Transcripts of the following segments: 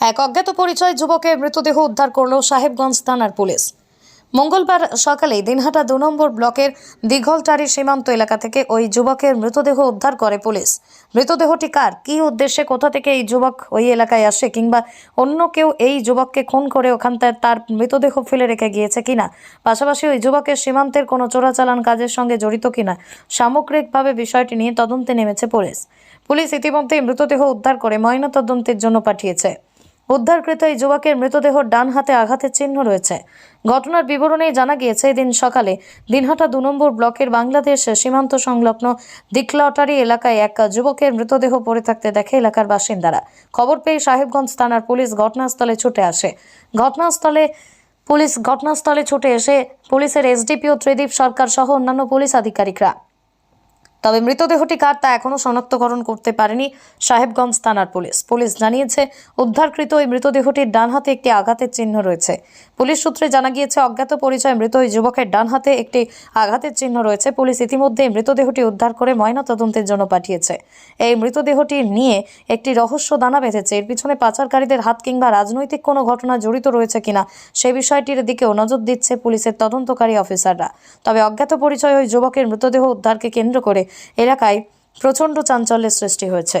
এক অজ্ঞাত পরিচয় যুবকের মৃতদেহ উদ্ধার করল সাহেবগঞ্জ থানার পুলিশ। মঙ্গলবার সকালে দিনহাটা দু নম্বর ব্লকের দীঘলটারি সীমান্ত এলাকা থেকে ওই যুবকের মৃতদেহ উদ্ধার করে পুলিশ। মৃতদেহটি কার? কী উদ্দেশ্যে? কোথা থেকে এই যুবক ওই এলাকায় আসে? কিংবা অন্য কেউ এই যুবককে খুন করে ওখানটায় তার মৃতদেহ ফেলে রেখে গিয়েছে কিনা? পাশাপাশি ওই যুবকের সীমান্তের কোনো চোরাচালান কাজের সঙ্গে জড়িত কিনা? সামগ্রিকভাবে বিষয়টি নিয়ে তদন্তে নেমেছে পুলিশ। পুলিশ ইতিমধ্যেই মৃতদেহ উদ্ধার করে ময়নাতদন্তের জন্য পাঠিয়েছে। উদ্ধারকৃত এই যুবকের মৃতদেহ ডান হাতে আঘাতের চিহ্ন রয়েছে। ঘটনার বিবরণে জানা গিয়েছে, এদিন সকালে দিনহাটা দু নম্বর ব্লকের বাংলাদেশ সীমান্ত সংলগ্ন দিকলটারি এলাকায় এক যুবকের মৃতদেহ পড়ে থাকতে দেখে এলাকার বাসিন্দারা। খবর পেয়ে সাহেবগঞ্জ থানার পুলিশ ঘটনাস্থলে ছুটে আসে। ঘটনাস্থলে পুলিশ ঘটনাস্থলে ছুটে এসে পুলিশের এসডিপিও ত্রিদীপ সরকার সহ অন্যান্য পুলিশ আধিকারিকরা তবে মৃতদেহটি কার তা এখনও শনাক্তকরণ করতে পারেনি সাহেবগঞ্জ থানার পুলিশ। পুলিশ জানিয়েছে, উদ্ধারকৃত ওই মৃতদেহটির ডানহাতে একটি আঘাতের চিহ্ন রয়েছে। পুলিশ সূত্রে জানা গিয়েছে, অজ্ঞাত পরিচয় মৃত ওই যুবকের ডান হাতে একটি আঘাতের চিহ্ন রয়েছে। পুলিশ ইতিমধ্যে মৃতদেহটি উদ্ধার করে ময়নাতদন্তের জন্য পাঠিয়েছে। এই মৃতদেহটি নিয়ে একটি রহস্য দানা বেঁধেছে। এর পিছনে পাচারকারীদের হাত কিংবা রাজনৈতিক কোনো ঘটনা জড়িত রয়েছে কিনা সে বিষয়টির দিকেও নজর দিচ্ছে পুলিশের তদন্তকারী অফিসাররা। তবে অজ্ঞাত পরিচয় ওই যুবকের মৃতদেহ উদ্ধারকে কেন্দ্র করে এলাকায় প্রচণ্ড চাঞ্চল্যের সৃষ্টি হয়েছে।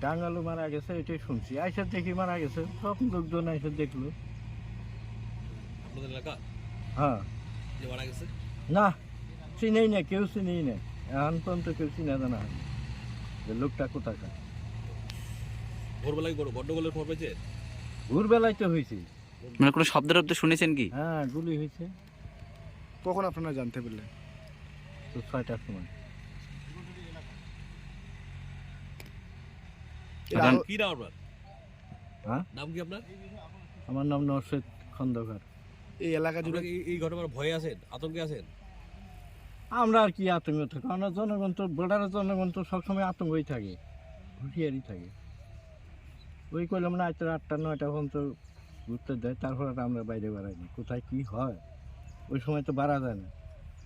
টাঙ্গালও মারা গেছে এটাই শুনছি। আইসা দেখি মারা গেছে সব লোকজন আইসা দেখল। আপনাদের এলাকা? হ্যাঁ। মারা গেছে? না চিনেই না কেউ চিনেই না। এখন পর্যন্ত কেউ চিনে জানা। যে লোকটা কোথাকার। ভোরবেলায় গড়- গন্ডগোলের খবর পেয়েছে? ভোরবেলায় তো হয়েছে। মানে কোনো শব্দ টব্দ শুনেছেন কি? হ্যাঁ গুলি হয়েছে। কখন আপনারা জানতে পারলেন? তো ছয়টার সময় এর এখন- আগে- কি নাম আপনার? হ্যাঁ? নাম কি আপনার? আমার নাম নরসেদ খন্দকার। এই এলাকা জুড়ে কি এই- ঘটনার ভয়ে আছেন? আতঙ্কে আছেন? আমরা আর কি আতঙ্ক থাকি? আমরা জনগণ তো বর্ডারের জনগণ তো সবসময় আতঙ্কই থাকে হুঁশিয়ারি থাকে। ওই করলাম না আজকে আটটা নয়টা পর্যন্ত ঘুরতে দেয় তারপর আর আমরা বাইরে বেড়াইনি কোথায় কি হয়? ওই সময় তো বাড়া যায় না।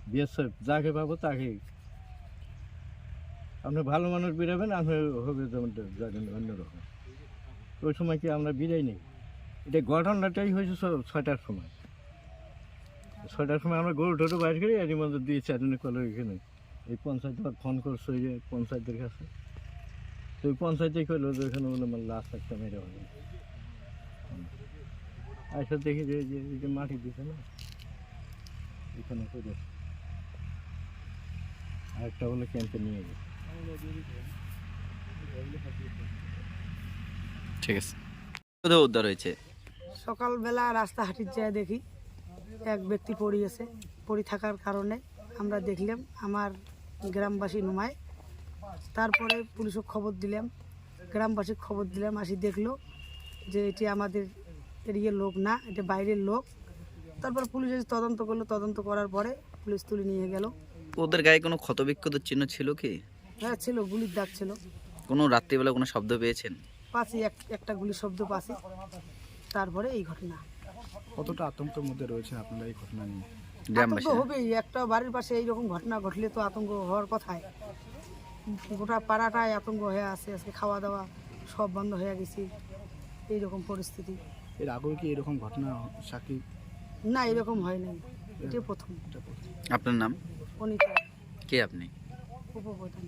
বিএসএফ যাকে পাবো তাকে আপনি ভালো মানুষ বেরোবেন আপনি হবে যেমন যাবেন অন্যরকম। ওই সময় কি আমরা বিদায় নেই? এটা ঘটনাটাই হয়েছে ছয়টার সময়। ছয়টার সময় আমরা গরু টোটো বাইর করি, এরই মধ্যে দিয়ে চারজনে কল এখানে এই পঞ্চায়েত আবার ফোন করছে ওই যে পঞ্চায়েতের কাছে। তো ওই পঞ্চায়েতেই কইলো যে বলে আমার লাশ একটা মেরে হবে। আইসা দেখি যে এই যে মাটি দিছে না, এখানে করে আরেকটা বলে ক্যাম্পে নিয়ে গেছে। ঠিক আছে। উদ্ধার হয়েছে? সকালবেলা রাস্তা হাঁটির যায় দেখি এক ব্যক্তি পড়িয়েছে পড়ে থাকার কারণে আমরা দেখলাম আমার গ্রামবাসী নুমায় তারপরে পুলিশক খবর দিলাম গ্রামবাসীর খবর দিলাম আসি দেখল যে এটি আমাদের এরিয়ার লোক না এটা বাইরের লোক। তারপর পুলিশ এসে তদন্ত করল তদন্ত করার পরে পুলিশ তুলে নিয়ে গেল। ওদের গায়ে কোনো ক্ষতবিক্ষত চিহ্ন ছিল কি? হ্যাঁ ছিল গুলির দাগ ছিল। কোনো রাত্রিবেলা কোনো শব্দ পেয়েছেন? পাশে এক একটা গুলির শব্দ পাশে। তারপরে এই ঘটনা। কতটা আতঙ্কের মধ্যে রয়েছে আপনারা এই ঘটনা নিয়ে? আতঙ্ক হবেই। একটা বাড়ির পাশে এইরকম ঘটনা ঘটলে তো আতঙ্ক হওয়ার কথাই। গোটা পাড়াটায় আতঙ্ক হয়ে আছে। আজকে খাওয়া দাওয়া সব বন্ধ হয়ে গেছে। এইরকম পরিস্থিতি। এর আগেও কি এরকম ঘটনা সাক্ষী? না এরকম হয় নাই। এটাই প্রথম। আপনার নাম? অনিতা। কে আপনি? উপপ্রধান।